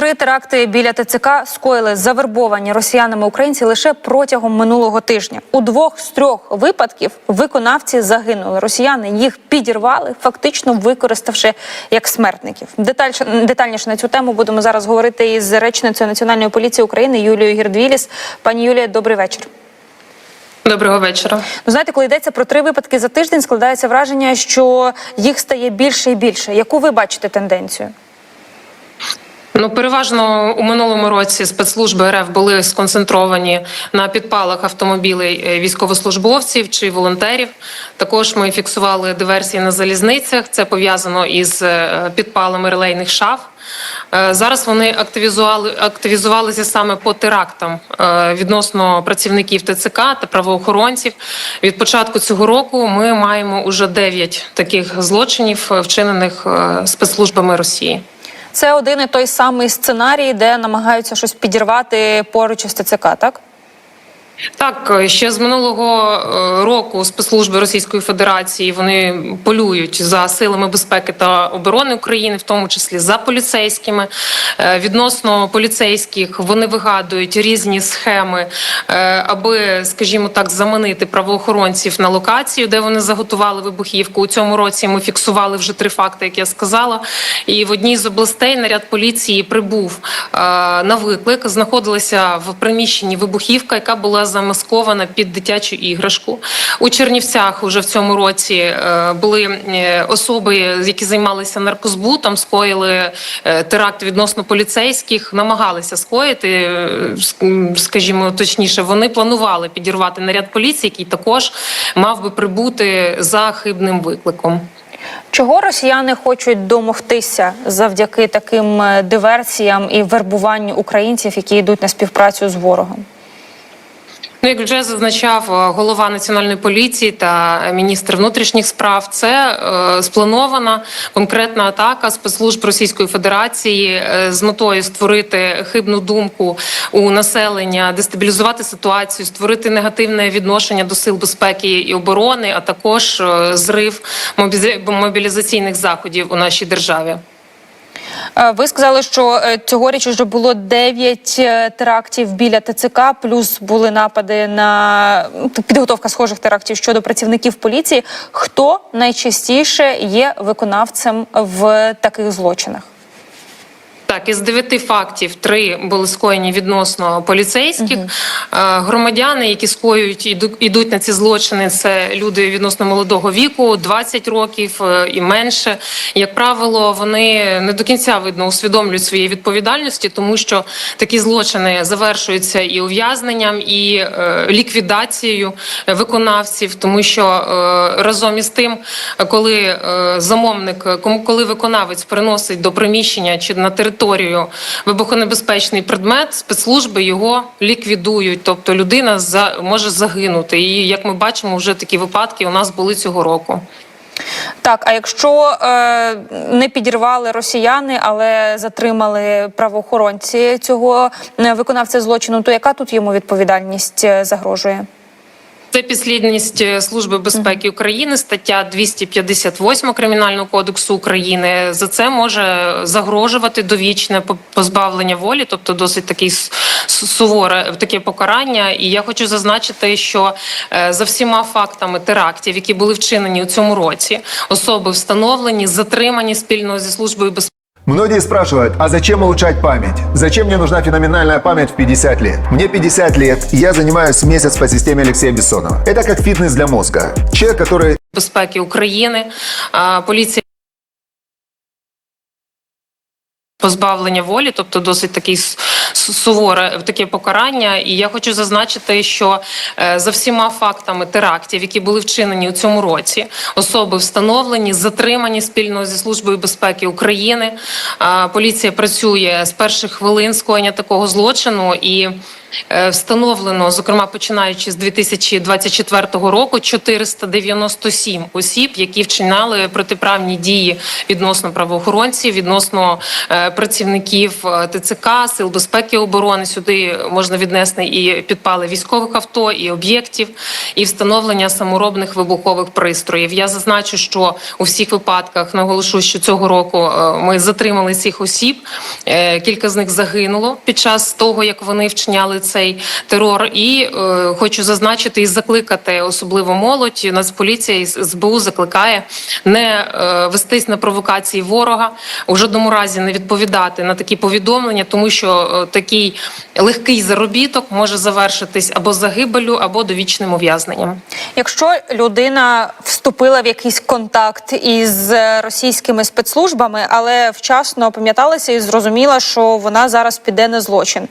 Три теракти біля ТЦК скоїли завербовані росіянами українці лише протягом минулого тижня. У двох з трьох випадків виконавці загинули. Росіяни їх підірвали, фактично використавши як смертників. Детальше детальніше на цю тему будемо зараз говорити із речницею національної поліції України Юлією Гірдвіліс. Пані Юлія, добрий вечір. Доброго вечора. Ну, знаєте, коли йдеться про три випадки за тиждень, складається враження, що їх стає більше і більше. Яку ви бачите тенденцію? Ну, переважно у минулому році спецслужби РФ були сконцентровані на підпалах автомобілей е, військовослужбовців чи волонтерів. Також ми фіксували диверсії на залізницях. Це пов'язано із е, підпалами релейних шаф. Е, Зараз вони активізували активізувалися саме по терактам відносно працівників ТЦК та правоохоронців. Від початку цього року ми маємо уже 9 таких злочинів, вчинених спецслужбами Росії. Це один і той самий сценарій, де намагаються щось підірвати поруч із ТЦК, так? Так, е, ще з минулого е, року спецслужби Російської Федерації вони полюють за силами безпеки та оборони України, в тому числі за поліцейськими. Е, Відносно поліцейських вони вигадують різні схеми, аби, скажімо так, заманити правоохоронців на локацію, де вони заготували вибухівку. У цьому році ми фіксували вже три факти, як я сказала. І в одній з областей наряд поліції прибув на виклик. Знаходилася в приміщенні вибухівка, яка була замаскована під дитячу іграшку. У Чернівцях уже в цьому році е, були е, особи, які займалися наркозбутом, скоїли е, теракт відносно поліцейських, намагалися скоїти, скажімо точніше, вони планували підірвати наряд поліції, який також мав би прибути за хибним викликом. Чого росіяни хочуть домогтися завдяки таким диверсіям і вербуванню українців, які йдуть на співпрацю з ворогом? Ну, як вже зазначав е, голова національної поліції та міністр внутрішніх справ, це е, спланована конкретна атака спецслужб Російської Федерації е, з метою створити хибну думку у населення, дестабілізувати ситуацію, створити негативне відношення до сил безпеки і оборони, а також е, зрив мобілізаційних заходів у нашій державі. Е, Ви сказали, що е, цьогоріч вже було 9 е, терактів біля ТЦК, плюс були напади на підготовка схожих терактів щодо працівників поліції. Хто найчастіше є виконавцем в таких злочинах? Так, із дев'яти фактів три були скоєні відносно поліцейських. Е, Громадяни, які скоюють іду- ідуть на ці злочини, це люди відносно молодого віку, 20 років е, і менше. Як правило, вони не до кінця видно усвідомлюють свої відповідальності, тому що такі злочини завершуються і ув'язненням, і е, ліквідацією виконавців, тому що е, разом із тим, коли е, замовник, коли виконавець приносить до приміщення чи на територію вибухонебезпечний предмет, спецслужби його ліквідують. Тобто людина за може загинути. І як ми бачимо, вже такі випадки у нас були цього року. Так, а якщо е, не підірвали росіяни, але затримали правоохоронці цього е, виконавця злочину, то яка тут йому відповідальність е, загрожує? Це підслідність е, Служби безпеки України, стаття 258 Кримінального кодексу України. За це може загрожувати довічне по- позбавлення волі, тобто досить такий суворе таке покарання. І я хочу зазначити, що е, за всіма фактами терактів, які були вчинені у цьому році, особи встановлені, затримані спільно зі службою безпеки. Многие спрашивают, а зачем улучшать память? Зачем мне нужна феноменальная память в 50 лет? Мне 50 лет, и я занимаюсь месяц по системе Алексея Бессонова. Это как фитнес для мозга. Человек, который безпеки України. А, Поліція позбавлення волі, тобто досить такий суворе таке покарання. І я хочу зазначити, що е, за всіма фактами терактів, які були вчинені у цьому році, особи встановлені, затримані спільно зі службою безпеки України. Поліція працює з перших хвилин скоєння такого злочину і. Е, Встановлено, зокрема, починаючи з 2024 року, 497 осіб, які вчиняли протиправні дії відносно правоохоронців, відносно е, працівників е, ТЦК, сил безпеки. і оборони. Сюди можна віднести і підпали військових авто, і об'єктів, і встановлення саморобних вибухових пристроїв. Я зазначу, що у всіх випадках наголошу, що цього року ми затримали цих осіб. Кілька з них загинуло під час того, як вони вчиняли цей терор. І е, хочу зазначити і закликати особливо молодь. Нацполіція і СБУ закликає не е, вестись на провокації ворога, у жодному разі не відповідати на такі повідомлення, тому що е, такий легкий заробіток може завершитись або загибелю, або довічним ув'язненням. Якщо людина вступила в якийсь контакт із російськими спецслужбами, але вчасно опам'яталася і зрозуміла, що вона зараз піде на злочин,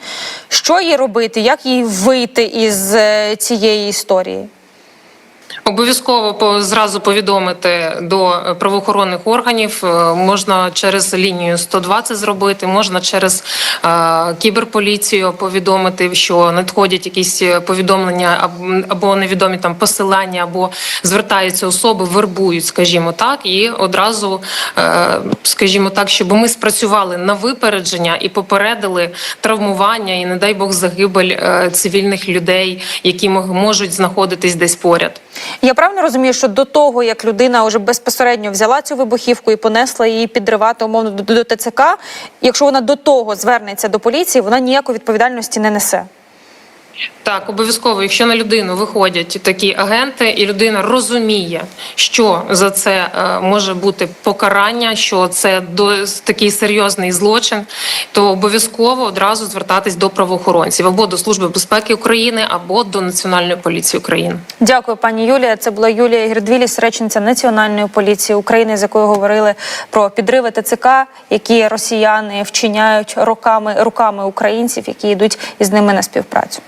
що їй робити, як їй вийти із е, цієї історії? Обов'язково зразу повідомити до правоохоронних органів. Е, Можна через лінію 102 це зробити, можна через е, кіберполіцію повідомити, що надходять якісь е, повідомлення або невідомі там посилання, або звертаються особи, вербують, скажімо так, і одразу, скажімо так, щоб ми спрацювали на випередження і попередили травмування і, не дай Бог, загибель цивільних людей, які можуть знаходитись десь поряд. Я правильно розумію, що до того, як людина вже безпосередньо взяла цю вибухівку і понесла її підривати умовно до, ТЦК, якщо вона до того звернеться до поліції, вона ніякої відповідальності не несе. Так, обов'язково, якщо на людину виходять такі агенти, і людина розуміє, що за це е, може бути покарання, що це до такий серйозний злочин, то обов'язково одразу звертатись до правоохоронців або до служби безпеки України, або до Національної поліції України. Дякую, пані Юлія. Це була Юлія Гірдвіліс, речниця Національної поліції України, з якою говорили про підриви ТЦК, які росіяни вчиняють роками руками українців, які йдуть із ними на співпрацю.